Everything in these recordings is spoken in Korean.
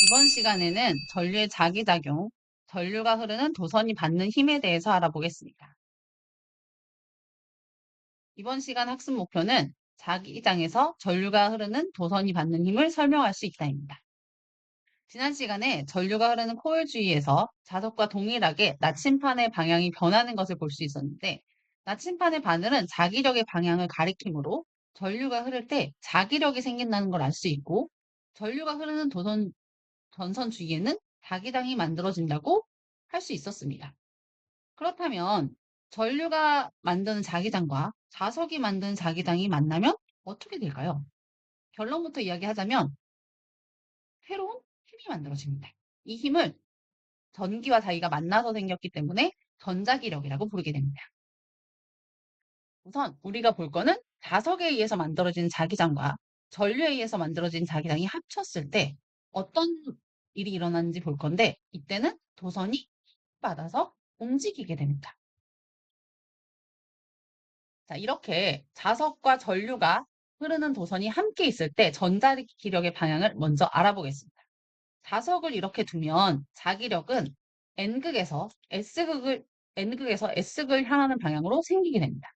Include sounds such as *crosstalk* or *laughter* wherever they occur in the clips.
이번 시간에는 전류의 자기작용, 전류가 흐르는 도선이 받는 힘에 대해서 알아보겠습니다. 이번 시간 학습 목표는 자기장에서 전류가 흐르는 도선이 받는 힘을 설명할 수 있다입니다. 지난 시간에 전류가 흐르는 코일 주위에서 자석과 동일하게 나침판의 방향이 변하는 것을 볼 수 있었는데 나침판의 바늘은 자기력의 방향을 가리키므로 전류가 흐를 때 자기력이 생긴다는 걸 알 수 있고 전류가 흐르는 도선 전선 주위에는 자기장이 만들어진다고 할 수 있었습니다. 그렇다면 전류가 만드는 자기장과 자석이 만드는 자기장이 만나면 어떻게 될까요? 결론부터 이야기하자면 새로운 힘이 만들어집니다. 이 힘을 전기와 자기가 만나서 생겼기 때문에 전자기력이라고 부르게 됩니다. 우선 우리가 볼 거는 자석에 의해서 만들어진 자기장과 전류에 의해서 만들어진 자기장이 합쳤을 때 어떤 일이 일어나는지 볼 건데 이때는 도선이 받아서 움직이게 됩니다. 자, 이렇게 자석과 전류가 흐르는 도선이 함께 있을 때 전자기력의 방향을 먼저 알아보겠습니다. 자석을 이렇게 두면 자기력은 N극에서 S극을 N극에서 S극을 향하는 방향으로 생기게 됩니다.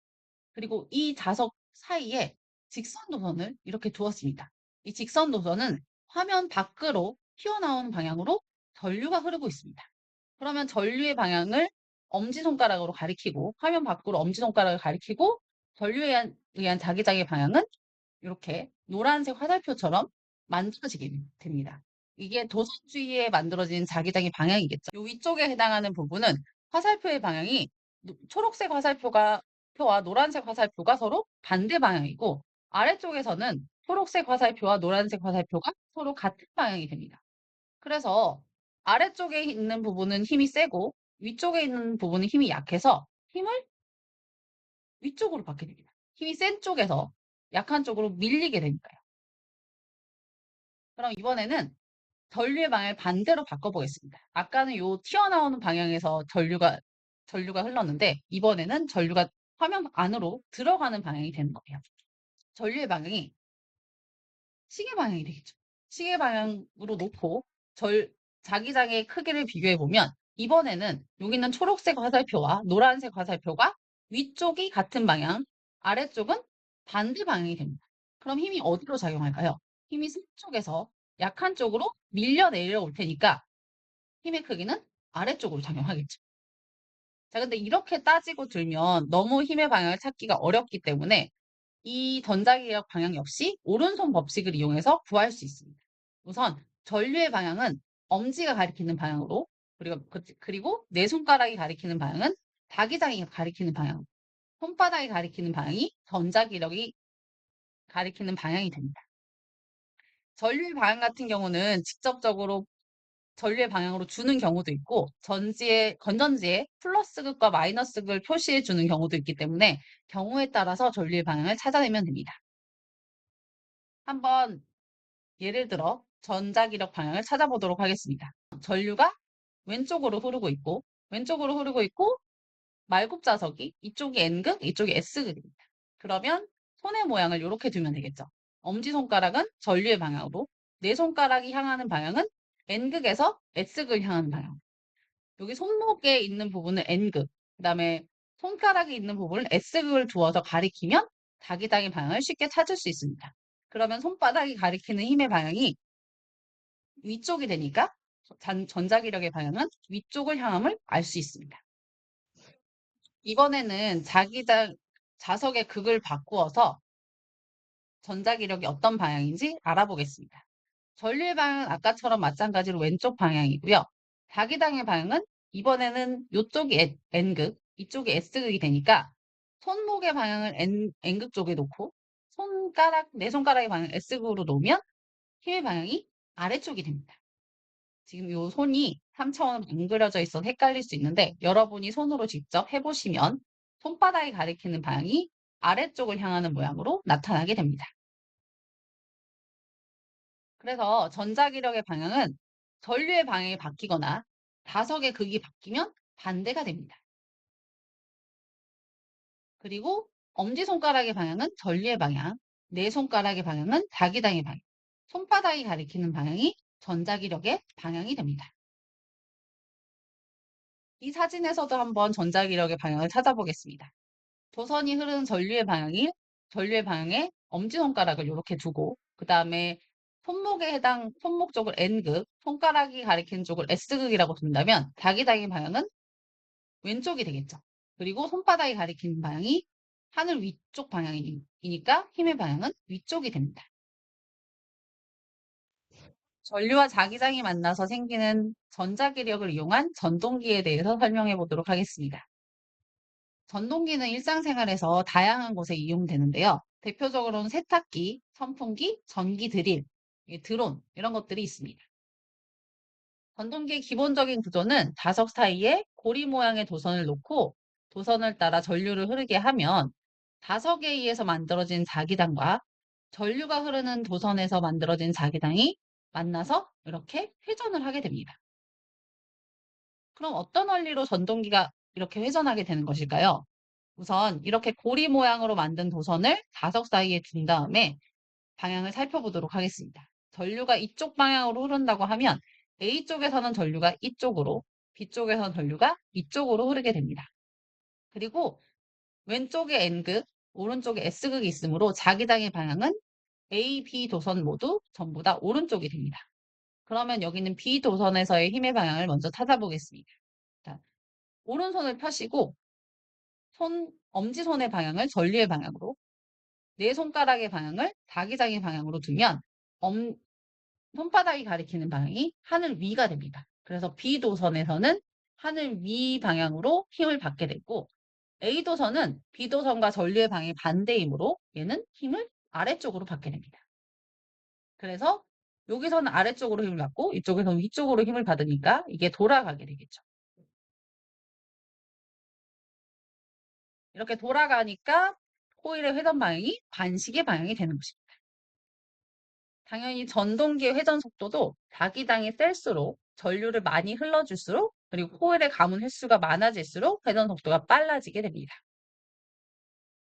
그리고 이 자석 사이에 직선 도선을 이렇게 두었습니다. 이 직선 도선은 화면 밖으로 튀어나오는 방향으로 전류가 흐르고 있습니다. 그러면 전류의 방향을 엄지손가락으로 가리키고 화면 밖으로 엄지손가락을 가리키고 전류에 의한, 자기장의 방향은 이렇게 노란색 화살표처럼 만들어지게 됩니다. 이게 도선 주위에 만들어진 자기장의 방향이겠죠. 이 위쪽에 해당하는 부분은 화살표의 방향이 초록색 화살표가 표와 노란색 화살표가 서로 반대 방향이고 아래쪽에서는 초록색 화살표와 노란색 화살표가 서로 같은 방향이 됩니다. 그래서 아래쪽에 있는 부분은 힘이 세고 위쪽에 있는 부분은 힘이 약해서 힘을 위쪽으로 받게 됩니다. 힘이 센 쪽에서 약한 쪽으로 밀리게 되니까요. 그럼 이번에는 전류의 방향을 반대로 바꿔보겠습니다. 아까는 요 튀어나오는 방향에서 전류가 전류가 흘렀는데 이번에는 전류가 화면 안으로 들어가는 방향이 되는 거예요. 전류의 방향이 시계 방향이 되겠죠. 시계 방향으로 놓고 절 자기장의 크기를 비교해 보면 이번에는 여기 있는 초록색 화살표와 노란색 화살표가 위쪽이 같은 방향, 아래쪽은 반대 방향이 됩니다. 그럼 힘이 어디로 작용할까요? 힘이 센 쪽에서 약한 쪽으로 밀려 내려올 테니까 힘의 크기는 아래쪽으로 작용하겠죠. 자, 근데 이렇게 따지고 들면 너무 힘의 방향을 찾기가 어렵기 때문에 이 전자기력 방향 역시 오른손 법칙을 이용해서 구할 수 있습니다. 우선 전류의 방향은 엄지가 가리키는 방향으로 그리고 그, 그리고 내 손가락이 가리키는 방향은 자기장이 가리키는 방향, 손바닥이 가리키는 방향이 전자기력이 가리키는 방향이 됩니다. 전류의 방향 같은 경우는 직접적으로 전류의 방향으로 주는 경우도 있고 전지에 건전지에 플러스 극과 마이너스 극을 표시해 주는 경우도 있기 때문에 경우에 따라서 전류의 방향을 찾아내면 됩니다. 한번 예를 들어 전자기력 방향을 찾아보도록 하겠습니다. 전류가 왼쪽으로 흐르고 있고 왼쪽으로 흐르고 있고 말굽자석이 이쪽이 N극, 이쪽이 S극입니다. 그러면 손의 모양을 이렇게 두면 되겠죠. 엄지손가락은 전류의 방향으로 내 손가락이 향하는 방향은 N극에서 S극을 향하는 방향. 여기 손목에 있는 부분은 N극, 그 다음에 손가락이 있는 부분을 S극을 두어서 가리키면 자기장의 방향을 쉽게 찾을 수 있습니다. 그러면 손바닥이 가리키는 힘의 방향이 위쪽이 되니까 전자기력의 방향은 위쪽을 향함을 알 수 있습니다. 이번에는 자기장 자석의 극을 바꾸어서 전자기력이 어떤 방향인지 알아보겠습니다. 전류의 방향은 아까처럼 마찬가지로 왼쪽 방향이고요. 자기장의 방향은 이번에는 이쪽이 N극, 이쪽이 S극이 되니까 손목의 방향을 N, N극 쪽에 놓고 손가락, 내 손가락의 방향을 S극으로 놓으면 힘의 방향이 아래쪽이 됩니다. 지금 이 손이 3차원으로 안 그려져 있어서 헷갈릴 수 있는데 여러분이 손으로 직접 해보시면 손바닥이 가리키는 방향이 아래쪽을 향하는 모양으로 나타나게 됩니다. 그래서 전자기력의 방향은 전류의 방향이 바뀌거나 다석의 극이 바뀌면 반대가 됩니다. 그리고 엄지손가락의 방향은 전류의 방향, 내 손가락의 방향은 자기장의 방향, 손바닥이 가리키는 방향이 전자기력의 방향이 됩니다. 이 사진에서도 한번 전자기력의 방향을 찾아보겠습니다. 도선이 흐르는 전류의 방향이 전류의 방향에 엄지손가락을 이렇게 두고 그 다음에 손목에 해당 손목 쪽을 N극, 손가락이 가리키는 쪽을 S극이라고 둔다면 자기장의 방향은 왼쪽이 되겠죠. 그리고 손바닥이 가리키는 방향이 하늘 위쪽 방향이니까 힘의 방향은 위쪽이 됩니다. 전류와 자기장이 만나서 생기는 전자기력을 이용한 전동기에 대해서 *laughs* 설명해 보도록 하겠습니다. 전동기는 일상생활에서 다양한 곳에 이용되는데요. 대표적으로는 세탁기, 선풍기, 전기 드릴, 드론 이런 것들이 있습니다. 전동기의 기본적인 구조는 자석 사이에 고리 모양의 도선을 놓고 도선을 따라 전류를 흐르게 하면 자석에 의해서 만들어진 자기장과 전류가 흐르는 도선에서 만들어진 자기장이 만나서 이렇게 회전을 하게 됩니다. 그럼 어떤 원리로 전동기가 이렇게 회전하게 되는 것일까요? 우선 이렇게 고리 모양으로 만든 도선을 자석 사이에 둔 다음에 방향을 살펴보도록 하겠습니다. 전류가 이쪽 방향으로 흐른다고 하면 A쪽에서는 전류가 이쪽으로, B쪽에서는 전류가 이쪽으로 흐르게 됩니다. 그리고 왼쪽에 N극, 오른쪽에 S극이 있으므로 자기장의 방향은 A, B 도선 모두 전부 다 오른쪽이 됩니다. 그러면 여기는 B 도선에서의 힘의 방향을 먼저 찾아보겠습니다. 자, 오른손을 펴시고 손, 엄지손의 방향을 전류의 방향으로 네 손가락의 방향을 자기장의 방향으로 두면 엄, 손바닥이 가리키는 방향이 하늘 위가 됩니다. 그래서 B도선에서는 하늘 위 방향으로 힘을 받게 되고 A도선은 B도선과 전류의 방향이 반대이므로 얘는 힘을 아래쪽으로 받게 됩니다. 그래서 여기서는 아래쪽으로 힘을 받고 이쪽에서는 위쪽으로 힘을 받으니까 이게 돌아가게 되겠죠. 이렇게 돌아가니까 코일의 회전 방향이 반식의 방향이 되는 것입니다. 당연히 전동기의 회전 속도도 자기장이 셀수록 전류를 많이 흘러줄수록 그리고 코일에 감은 횟수가 많아질수록 회전 속도가 빨라지게 됩니다.